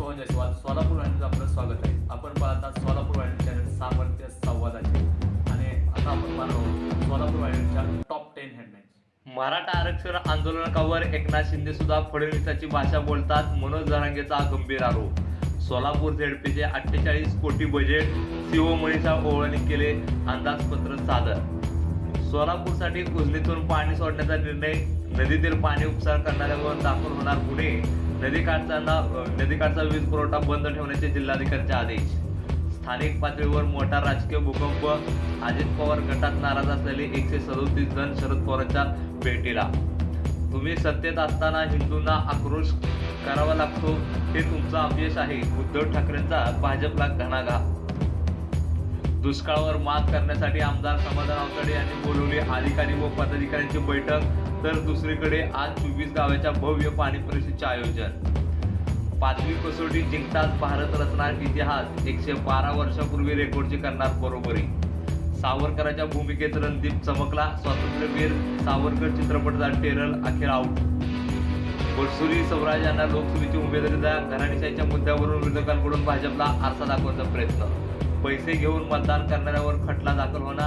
सोहन जयस्वाल सोलापूर वाहिनीचं आपलं स्वागत आहे. आपण पाहतात सोलापूर वाहिनी चॅनल सामर्थ्य संवादाचे. आणि आता आपण पाहणार आहोत सोलापूर वाहिनीच्या टॉप टेन हेडलाईन्स मराठा आरक्षण आंदोलनावर एकनाथ शिंदे सुद्धा फडणवीसाची भाषा बोलतात मनोज जरांगेचा गंभीर आरोप. सोलापूर झेडपीचे अठ्ठेचाळीस कोटी बजेट सीओ मनीषा ओवळणी केले अंदाजपत्र सादर. सोलापूरसाठी कुजलीतून पाणी सोडण्याचा निर्णय नदीतील पाणी उपचार करणाऱ्यावर दाखल होणार गुन्हे नदीकाठचा ना- नदीकाठचा वीज पुरवठा बंद ठेवण्याचे जिल्हाधिकाऱ्यांचे आदेश. स्थानिक पातळीवर मोठा राजकीय भूकंप. अजित पवार गटात नाराज असलेले एकशे सदोतीस जण शरद पवारांच्या भेटीला. तुम्ही सत्तेत असताना हिंदूंना आक्रोश करावा लागतो हे तुमचं अपयश आहे. उद्धव ठाकरेंचा भाजपला घणाघात. दुष्काळावर मात करण्यासाठी आमदार समाधान आवताडे यांनी बोलवली. अधिकारी व पदाधिकाऱ्यांची बैठक. तर दुसरीकडे आज चोवीस गावाच्या भव्य पाणी परिषदेचे आयोजन. पाचवी कसोटी जिंकताच भारत रचणार इतिहास. एकशे बारा वर्षापूर्वी रेकॉर्डची करणार बरोबरी. सावरकरांच्या भूमिकेत रणदीप चमकला. स्वातंत्र्यवीर सावरकर चित्रपटाचा टेरल अखेर आऊट बडसुरी स्वराज यांना लोकसभेची उमेदवारी द्या घराणीशाहीच्या मुद्द्यावरून विरोधकांकडून भाजपला आरसा दाखवण्याचा प्रयत्न. पैसे घेऊन मतदान करणाऱ्यावर खटला दाखल होणार